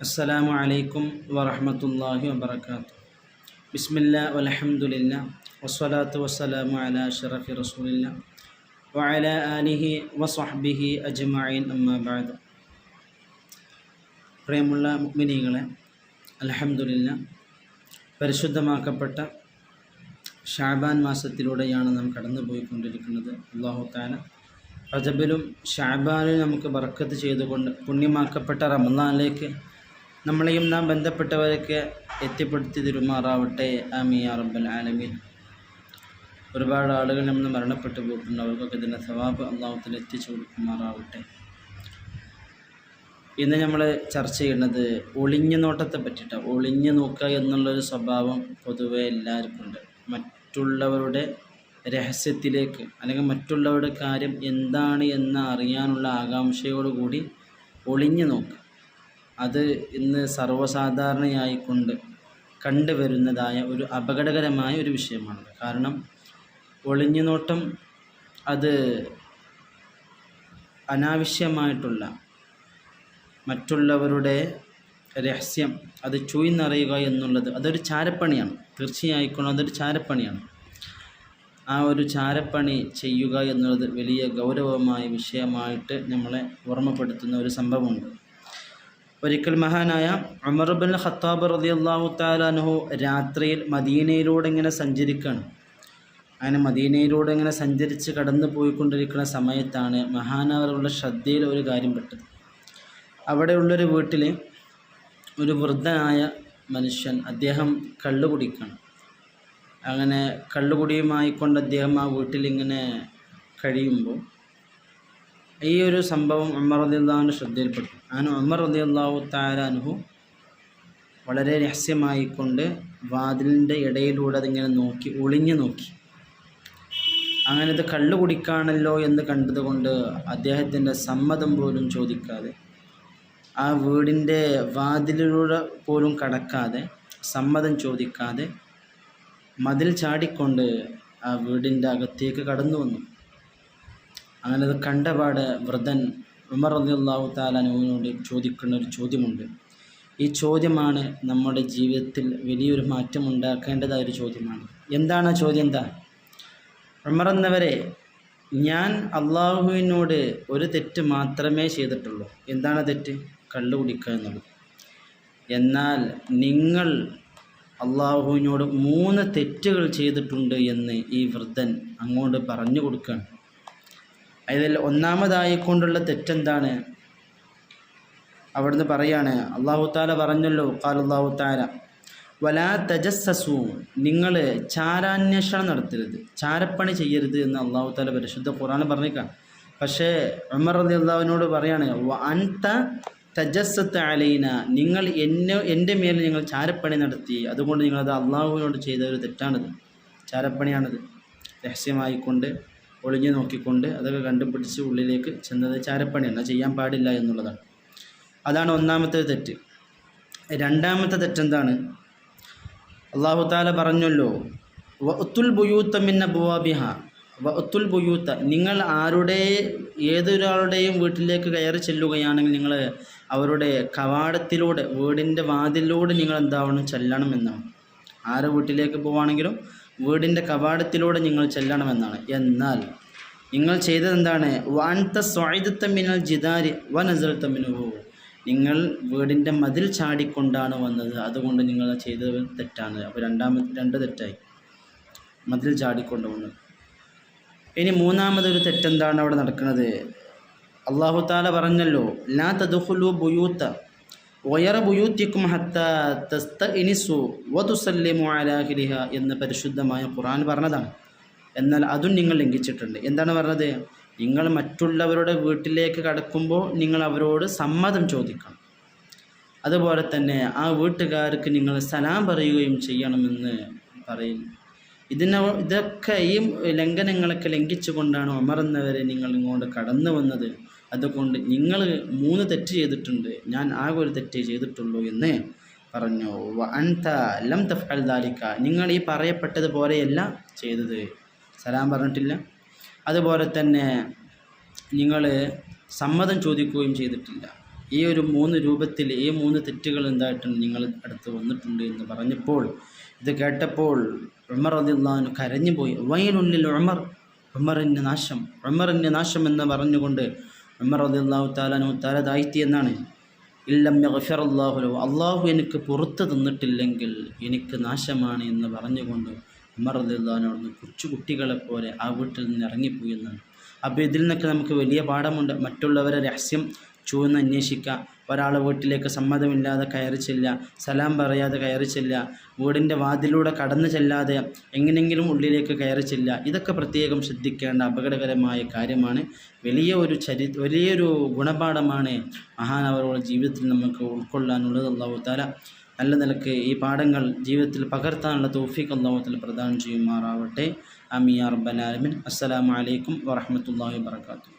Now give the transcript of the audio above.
അസ്സലാമു അലൈക്കും വറഹമത്തല്ലാഹി വബർക്കാത്തു ബിസ്മില്ല വലഹമുല്ല വസ്സലാത്തു വസ്സലാമു അല ഷറഫി റസൂലില്ല വഅല ആലിഹി വസ്ഹബിഹി അജ്മഈൻ അമ്മാബാദ് പ്രിയമുള്ള മുഗ്മിനികളെ അലഹമുല്ല പരിശുദ്ധമാക്കപ്പെട്ട ഷാബാൻ മാസത്തിലൂടെയാണ് നാം കടന്നുപോയിക്കൊണ്ടിരിക്കുന്നത്. അള്ളാഹു താല റജബിലും ഷാബാനിലും നമുക്ക് ബർക്കത്ത് ചെയ്തുകൊണ്ട് പുണ്യമാക്കപ്പെട്ട റമദാനിലേക്ക് നമ്മളെയും നാം ബന്ധപ്പെട്ടവരൊക്കെ എത്തിപ്പെടുത്തി തിരുമാറാവട്ടെ. ആമിയ റബ്ബൽ ആലമീൻ. ഒരുപാട് ആളുകൾ നമ്മൾ മരണപ്പെട്ടു പോയിട്ടുണ്ട് അവർക്കൊക്കെ ഇതിന്റെ സവാബ് അള്ളാഹുത്തിൽ എത്തിച്ചു കൊടുക്കുമാറാവട്ടെ. ഇന്ന് നമ്മൾ ചർച്ച ചെയ്യുന്നത് ഒളിഞ്ഞു നോട്ടത്തെ പറ്റിയിട്ടാണ്. ഒളിഞ്ഞു നോക്കുക എന്നുള്ളൊരു സ്വഭാവം പൊതുവെ എല്ലാവർക്കും ഉണ്ട്. മറ്റുള്ളവരുടെ രഹസ്യത്തിലേക്ക് അല്ലെങ്കിൽ മറ്റുള്ളവരുടെ കാര്യം എന്താണ് എന്ന് അറിയാനുള്ള ആകാംക്ഷയോടുകൂടി ഒളിഞ്ഞു നോക്കുക. അത് ഇന്ന് സർവസാധാരണയായിക്കൊണ്ട് കണ്ടുവരുന്നതായ ഒരു അപകടകരമായ ഒരു വിഷയമാണ് കാരണം ഒളിഞ്ഞു നോട്ടം അത് അനാവശ്യമായിട്ടുള്ള മറ്റുള്ളവരുടെ രഹസ്യം അത് ചൂയിന്നറിയുക എന്നുള്ളത് അതൊരു ചാരപ്പണിയാണ്. തീർച്ചയായിക്കൊണ്ട് അതൊരു ചാരപ്പണിയാണ്. ആ ഒരു ചാരപ്പണി ചെയ്യുക എന്നുള്ളത് വലിയ ഗൗരവമായ വിഷയമായിട്ട് നമ്മളെ ഓർമ്മപ്പെടുത്തുന്ന ഒരു സംഭവമുണ്ട്. ഒരിക്കൽ മഹാനായ അമറുബിൻ ഖത്താബ് റളിയല്ലാഹു താലാനുഹു രാത്രിയിൽ മദീനയിലൂടെ ഇങ്ങനെ സഞ്ചരിക്കുകയാണ് അങ്ങനെ മദീനയിലൂടെ ഇങ്ങനെ സഞ്ചരിച്ച് കടന്നു പോയിക്കൊണ്ടിരിക്കുന്ന സമയത്താണ് മഹാനവരുടെ ശ്രദ്ധയിൽ ഒരു കാര്യം പെട്ടത്. അവിടെയുള്ളൊരു വീട്ടിൽ ഒരു വൃദ്ധനായ മനുഷ്യൻ അദ്ദേഹം കള്ളു കുടിക്കണം. അങ്ങനെ കള്ളുകുടിയുമായി കൊണ്ട് അദ്ദേഹം ആ വീട്ടിലിങ്ങനെ കഴിയുമ്പോൾ ഈ ഒരു സംഭവം ഉമ്മർ റദിയുള്ളാഹുവിന്റെ ശ്രദ്ധയിൽപ്പെട്ടു. അങ്ങനെ ഉമ്മർ റദിയുള്ളാഹു താരാനുഹു വളരെ രഹസ്യമായിക്കൊണ്ട് വാതിലിന്റെ ഇടയിലൂടെ അതിങ്ങനെ നോക്കി ഒളിഞ്ഞു നോക്കി. അങ്ങനെ ഇത് കള്ളു കുടിക്കാണല്ലോ എന്ന് കണ്ടതുകൊണ്ട് അദ്ദേഹത്തിന്റെ സമ്മതം പോലും ചോദിക്കാതെ ആ വീടിന്റെ വാതിലിലൂടെ പോലും കടക്കാതെ സമ്മതം ചോദിക്കാതെ മതിൽ ചാടിക്കൊണ്ട് ആ വീടിന്റെ അകത്തേക്ക് കടന്നു വന്നു അങ്ങനെ അത് കണ്ടപാട് വൃദ്ധൻ ഉമർ റളിയല്ലാഹു താലാനുവിനോട് ചോദിക്കുന്ന ഒരു ചോദ്യമുണ്ട്. ഈ ചോദ്യമാണ് നമ്മുടെ ജീവിതത്തിൽ വലിയൊരു മാറ്റം ഉണ്ടാക്കേണ്ടതായ ഒരു ചോദ്യമാണ്. എന്താണ് ആ ചോദ്യം എന്താ? ഉമർ എന്നവരെ ഞാൻ അള്ളാഹുവിനോട് ഒരു തെറ്റ് മാത്രമേ ചെയ്തിട്ടുള്ളൂ. എന്താണ് തെറ്റ്? കള്ളു കുടിക്കുക എന്നുള്ളത്. എന്നാൽ നിങ്ങൾ അള്ളാഹുവിനോട് മൂന്ന് തെറ്റുകൾ ചെയ്തിട്ടുണ്ട് എന്ന് ഈ വൃദ്ധൻ അങ്ങോട്ട് പറഞ്ഞു കൊടുക്കുകയാണ്. അതിൽ ഒന്നാമതായി കൊണ്ടുള്ള തെറ്റെന്താണ്? അവിടുന്ന് പറയാണ് അള്ളാഹു താല പറഞ്ഞല്ലോ അള്ളാഹു താല വലാ തജസ്സസു നിങ്ങൾ ചാരാന്വേഷണം നടത്തരുത് ചാരപ്പണി ചെയ്യരുത് എന്ന് അള്ളാഹു താല പരിശുദ്ധ ഖുറാൻ പറഞ്ഞേക്കാം. പക്ഷേ ഉമർ അലി അള്ളാഹുവിനോട് പറയാണ് അൻത തജസ്സത്ത് അലൈന നിങ്ങൾ എന്നെ എന്റെ മേൽ നിങ്ങൾ ചാരപ്പണി നടത്തി അതുകൊണ്ട് നിങ്ങളത് അള്ളാഹുവിനോട് ചെയ്ത ഒരു തെറ്റാണിത് ചാരപ്പണിയാണിത്. രഹസ്യമായിക്കൊണ്ട് ഒളിഞ്ഞു നോക്കിക്കൊണ്ട് അതൊക്കെ കണ്ടുപിടിച്ച് ഉള്ളിലേക്ക് ചെന്നത് ചാരപ്പണിയാണ് ചെയ്യാൻ പാടില്ല എന്നുള്ളതാണ്. അതാണ് ഒന്നാമത്തെ തെറ്റ്. രണ്ടാമത്തെ തെറ്റെന്താണ്? അള്ളാഹു താല പറഞ്ഞല്ലോ വത്തുൽ ബുയൂത്ത മിന്ന ബുവാബിഹ വത്തുൽ ബുയൂത്ത നിങ്ങൾ ആരുടെ ഏതൊരാളുടെയും വീട്ടിലേക്ക് കയറി ചെല്ലുകയാണെങ്കിൽ നിങ്ങൾ അവരുടെ കവാടത്തിലൂടെ വീടിന്റെ വാതിലൂടെ നിങ്ങൾ എന്താവണം ചെല്ലണം എന്നാണ്. ആരുടെ വീട്ടിലേക്ക് പോവുകയാണെങ്കിലും വീടിന്റെ കവാടത്തിലൂടെ നിങ്ങൾ ചെല്ലണമെന്നാണ്. എന്നാൽ നിങ്ങൾ ചെയ്തതെന്താണ്? വാൻത സ്വായുധത്ത മിനൽ ജിദാരി വ നസൽ തമ്മിനുഹു നിങ്ങൾ വീടിന്റെ മതിൽ ചാടിക്കൊണ്ടാണ് വന്നത്. അതുകൊണ്ട് നിങ്ങൾ ചെയ്തത് തെറ്റാണ്. അപ്പോൾ രണ്ടാമത്തെ രണ്ട് തെറ്റായി. മതിൽ ചാടിക്കൊണ്ട് വന്നത് ഇനി മൂന്നാമതൊരു തെറ്റെന്താണ് അവിടെ നടക്കുന്നത്? അള്ളാഹു താല പറഞ്ഞല്ലോ ലാ തദുഹുലു ബുയൂത്ത ബുയൂത്തിക്കും ഹത്ത തസ്ത ഇനിസു വതുസല്ലിമു അലാഹിലിഹ എന്ന് പരിശുദ്ധമായ ഖുറാൻ പറഞ്ഞതാണ്. എന്നാൽ അതും നിങ്ങൾ ലംഘിച്ചിട്ടുണ്ട്. എന്താണ് പറഞ്ഞത്? നിങ്ങൾ മറ്റുള്ളവരുടെ വീട്ടിലേക്ക് കടക്കുമ്പോൾ നിങ്ങൾ അവരോട് സമ്മതം ചോദിക്കണം. അതുപോലെ തന്നെ ആ വീട്ടുകാർക്ക് നിങ്ങൾ സലാം പറയുകയും ചെയ്യണമെന്ന് പറയും. ഇതിനെ ഇതൊക്കെ ഈ ലംഘനങ്ങളൊക്കെ ലംഘിച്ചുകൊണ്ടാണ് അമർന്നവരെ നിങ്ങൾ ഇങ്ങോട്ട് കടന്നു വന്നത്. അതുകൊണ്ട് നിങ്ങൾ മൂന്ന് തെറ്റ് ചെയ്തിട്ടുണ്ട് ഞാൻ ആകെ ഒരു തെറ്റേ ചെയ്തിട്ടുള്ളൂ എന്ന് പറഞ്ഞു. അൻത ലം തഫ്അൽ ദാലിക്ക നിങ്ങൾ ഈ പറയപ്പെട്ടതുപോലെയല്ല ചെയ്തത്. സലാം പറഞ്ഞിട്ടില്ല. അതുപോലെ തന്നെ നിങ്ങൾ സമ്മതം ചോദിക്കുകയും ചെയ്തിട്ടില്ല. ഈ ഒരു മൂന്ന് രൂപത്തിൽ ഈ മൂന്ന് തെറ്റുകൾ എന്തായിട്ടുണ്ട് നിങ്ങൾ അടുത്ത് വന്നിട്ടുണ്ട് എന്ന് പറഞ്ഞപ്പോൾ ഇത് കേട്ടപ്പോൾ ഉമർ അതിള്ളാഹു കരഞ്ഞു പോയി വൈനുള്ളിൽ ഉമർ ഉമറിന്റെ നാശം ഉമറിന്റെ നാശം എന്ന് പറഞ്ഞുകൊണ്ട് ഉമർ അതിള്ളാഹു താലാനു തല താഴ്ത്തി എന്നാണ്. ഇല്ലം അള്ളാഹുലോ അള്ളാഹു എനിക്ക് പുറത്ത് തന്നിട്ടില്ലെങ്കിൽ എനിക്ക് നാശമാണ് എന്ന് പറഞ്ഞുകൊണ്ട് ഉമർ അള്ളാഹിനോട് കൊച്ചു കുട്ടികളെപ്പോലെ ആ വീട്ടിൽ നിന്ന് ഇറങ്ങിപ്പോയി എന്നാണ്. അപ്പോൾ ഇതിൽ നിന്നൊക്കെ നമുക്ക് വലിയ പാഠമുണ്ട്. മറ്റുള്ളവരെ രഹസ്യം ചുവന്ന് അന്വേഷിക്കുക ഒരാളെ വീട്ടിലേക്ക് സമ്മതമില്ലാതെ കയറി സലാം പറയാതെ കയറി ചെല്ലുക വീടിന്റെ വാതിലൂടെ കടന്നു ചെല്ലാതെ എങ്ങനെയെങ്കിലും ഉള്ളിലേക്ക് കയറി ഇതൊക്കെ പ്രത്യേകം ശ്രദ്ധിക്കേണ്ട അപകടകരമായ കാര്യമാണ്. വലിയ ഒരു ചരി വലിയൊരു ഗുണപാഠമാണ് മഹാനവറുടെ ജീവിതത്തിൽ നമുക്ക് ഉൾക്കൊള്ളാനുള്ളത്. അള്ളാഹുത്താല നല്ല നിലയ്ക്ക് ഈ പാഠങ്ങൾ ജീവിതത്തിൽ പകർത്താനുള്ള തൗഫീഖ് അള്ളാഹുത്തിൽ പ്രദാനം ചെയ്യുമാറാവട്ടെ. അമിയ റബ്ബലാലമിൻ അസ്സലാമു അലൈക്കും വറഹ്മത്തുള്ളാഹി വബറകാതുഹു.